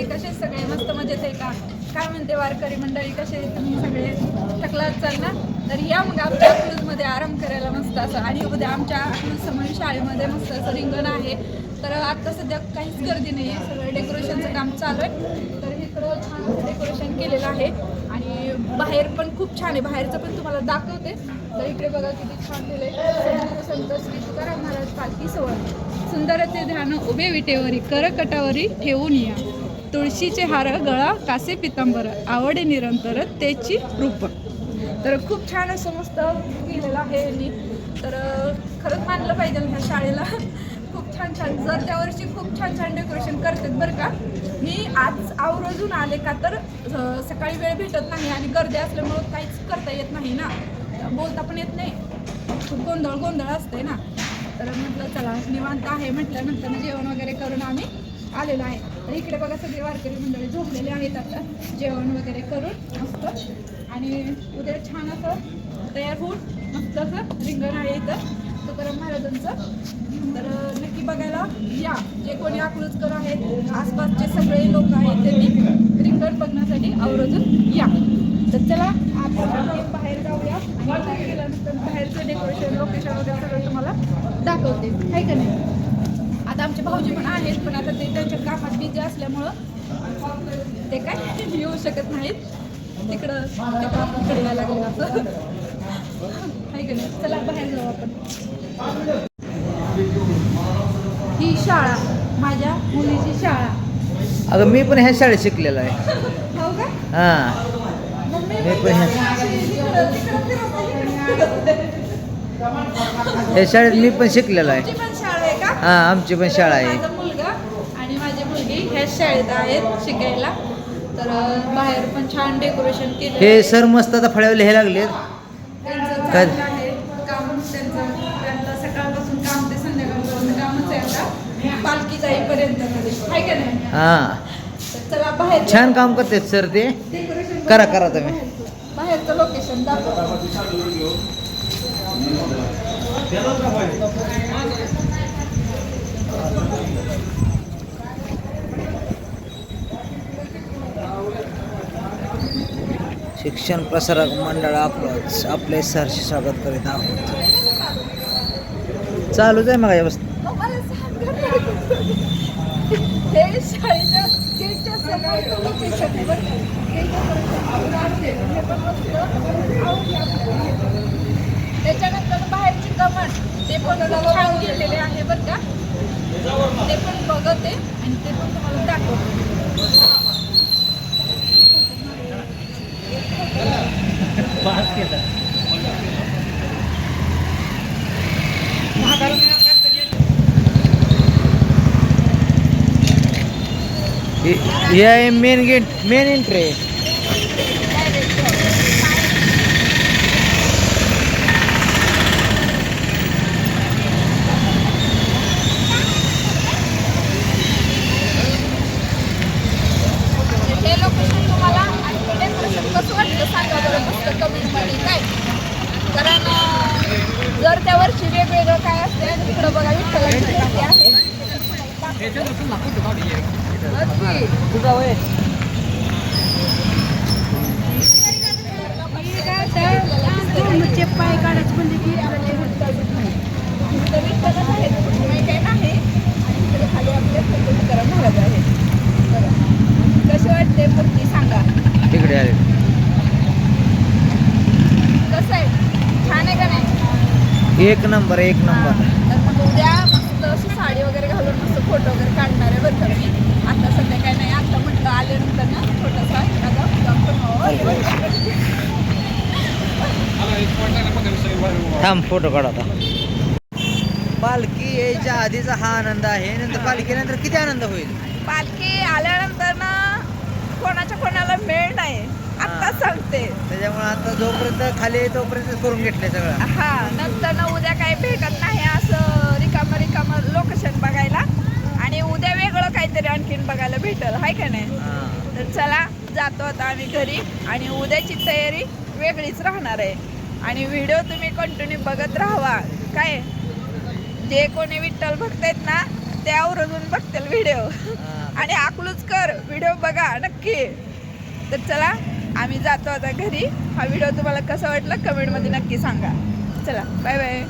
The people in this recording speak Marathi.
मंडळी कसे सगळे? मस्त मजेत आहे का? काय म्हणते वारकरी मंडळी कसे तुम्ही सगळे? थकलात चाल ना? तर या मग आमच्या अकलूजमध्ये आराम करायला मस्त असं. आणि उद्या आमच्या अकलूज समोर शाळेमध्ये मस्त असं रिंगण आहे. तर आता सध्या काहीच गर्दी नाही आहे सगळं डेकोरेशनचं काम चालू आहे. तर इकडं छान असं डेकोरेशन केलेलं आहे. आणि बाहेर पण खूप छान आहे. बाहेरचं पण तुम्हाला दाखवते. तर इकडे बघा किती छान केलंय. संत श्री तुकाराम महाराज पालखी सोहळा. सुंदरते ध्यान उभे विटेवरी करकटावरी ठेवून या. तुळशीचे हार गळा कासे पितांबर आवडे निरंतर त्याची रूप. तर खूप छान असं मस्त केलेलं आहे यांनी. तर खरंच मानलं पाहिजे ह्या शाळेला. खूप छान छान. जर त्या वर्षी खूप छान छान डेकोरेशन करतात बरं का. मी आज आवर्जून आले का तर सकाळी वेळ भेटत नाही आणि गर्दी असल्यामुळं काहीच करता येत नाही ना. बोलता पण येत नाही. खूप गोंधळ गोंधळ असते ना. तर म्हटलं चला निवांत आहे म्हटल्यानंतर जेवण वगैरे करून आम्ही आलेलो आहे. तर इकडे बघा सगळे वारकरी मंडळी झोपलेले आहेत आता. जेवण वगैरे करून मस्त. आणि उद्या छान असं तयार होऊन मस्त असं रिंगण आहे इथं. तुकाराम महाराजांचं. तर नक्की बघायला या. जे कोणी अकलूजकर आहेत आसपासचे सगळे लोक आहेत त्यांनी रिंगण बघण्यासाठी आवर्जून या. तर चला आपण बाहेर जाऊया. गेल्यानंतर बाहेरचं डेकोरेशन लोकेशन वगैरे सगळं तुम्हाला दाखवते. आहे का नाही? आता आमचे भाऊजी पण आहेत पण आता ते त्यांच्या कामात बिझी असल्यामुळं ते काय येऊ शकत नाहीत. तिकडं तिकडं लागले असं. का चला बाहेर जाऊ आपण. ही शाळा माझ्या मुलीची शाळा. अगं मी पण ह्या शाळेत शिकलेलो आहे. हो का? हां. मी पण. ह्या शाळेत मी पण शिकलेलो आहे. हां आमची पण शाळा आहे. माझा मुलगा आणि माझी मुलगी ह्याच शाळेत आहेत शिकायला. तर बाहेर पण छान डेकोरेशन केलं हे सर मस्त आता फळ्यावर लिहायला लागले त्यांचं काय? चांगलं आहे. काम त्यांचं त्यांचं सकाळपासून काम ते संध्याकाळपर्यंत कामच आहे आता. पालखी जाईपर्यंत तरी आहे का नाही? हां. तर चला बाहेर छान काम करतात सर ते. डेकोरेशन करा, करा तुम्ही. बाहेरचं- बाहेरचं लोकेशन दाखव. शिक्षण प्रसारक मंडळ आपलंच आपले सरशी स्वागत करीत आहोत. चालूच आहे मग व्यवस्था त्याच्यानंतर बाहेरची कमान. ते पण छान केलेले आहे बरं का. ते पण बघते आणि ते पण तुम्हाला दाखवते. हे हे आहे मेन गेट मेन एंट्री हे लोकेशन तुम्हाला आणि हे डेकोरेशन कसं वाटतं सांगा बरं मस्त कमेंटमध्ये काय कारण जर त्या वर्षी वेगवेगळं काय असते आणि तिकडं बघा विठ्ठलाची मूर्ती आहे नक्की. पाय काढायचं म्हणजे की विठ्ठलच आहेत, माहिती आहे ना आणि इकडे खाली आपले तुकाराम महाराज आहेत. बघा. कशी वाटते मूर्ती सांगा तिकडे आहे कसं आहे छान आहे का नाही एक नंबर एक नंबर. तर मग उद्या मस्त अशी साडी वगैरे घालून मस्त फोटो वगैरे काढणार आहे बरं का मी. आता सध्या काय नाही आता म्हटलं आल्यानंतर ना छोटासा. थांब फोटो काढ पालखी यायच्या आधीचा हा आनंद आहे. नंतर पालखीनंतर किती आनंद होईल? पालखी आल्यानंतर ना कोणाच्या कोणाला मेळ नाही. आता. सांगते. त्याच्यामुळे आता जोपर्यंत खाली आहे तोपर्यंत करून घेतले सगळं. हा नंतर ना उद्या काही भेटत नाही असं रिकामं रिकामं लोकेशन बघायला. आणि उद्या वेगळं काहीतरी आणखीन बघायला भेटल हाय का नाही. तर चला जातो आता आम्ही घरी. आणि उद्याची तयारी वेगळीच राहणार आहे. आणि व्हिडिओ तुम्ही कंटिन्यू बघत राहावा. काय? जे कोणी विठ्ठल भक्त आहेत ना ते आवर्जून बघतील व्हिडिओ. आणि अकलूजकर व्हिडिओ बघा नक्की. तर चला आम्ही जातो आता घरी. हा व्हिडिओ तुम्हाला कसा वाटला कमेंटमध्ये नक्की सांगा. चला बाय बाय